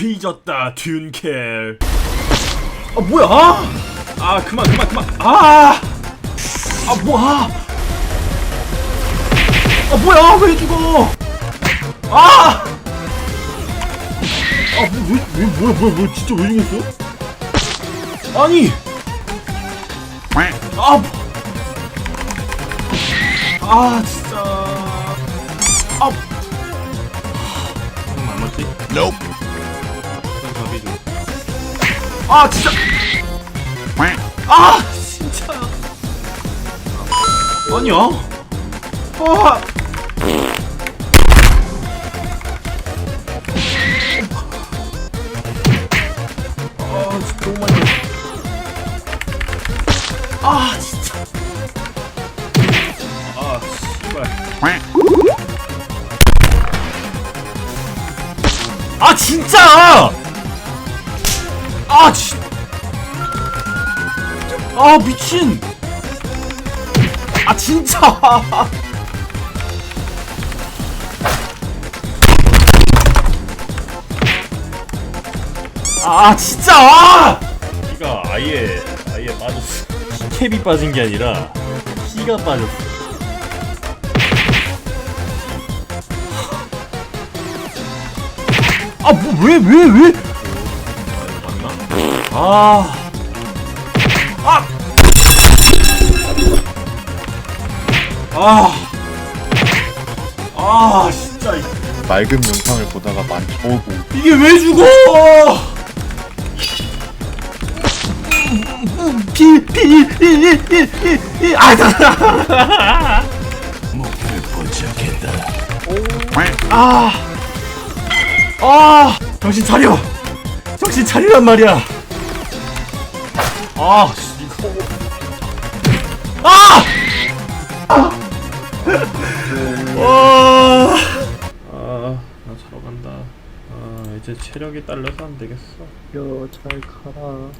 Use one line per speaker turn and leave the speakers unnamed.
뒤졌다 듄켈 아 뭐야 아, 아 그만 그만 그만 아아 뭐야 아 뭐야 왜 죽어 아! 아, 뭐, 왜, 왜, 뭐야, 뭐야, 뭐야, 진짜 왜 죽었어? 아니! 아, 뭐. 아, 진짜. 아. 그럼 안 맞지?
Nope.
좀. 아, 진짜! 아, 진짜! 아니야. 아! 아, 진짜 많이. 아, 진짜. 아, 씨발. 아, 진짜! 아, 미친. 아, 진짜. 아, 진짜. 아! 피가 아예 아예 빠졌어. 캡이 빠진 게 아니라 피가 빠졌어. 아, 뭐, 왜, 왜, 왜? 맞나? 아. 아! 아. 아, 진짜. 이-
맑은 영상을 보다가 많이 오고
이게 왜 죽어? 피, 피, 이, 이, 이, 이, 이, 아. 아, 아, 정신 차려. 정신 차리란 말이야. 아, 씨, 이거. 아! 와. 아, 나 자러 간다. 아, 이제 체력이 딸려서 안 되겠어.
여 잘 가라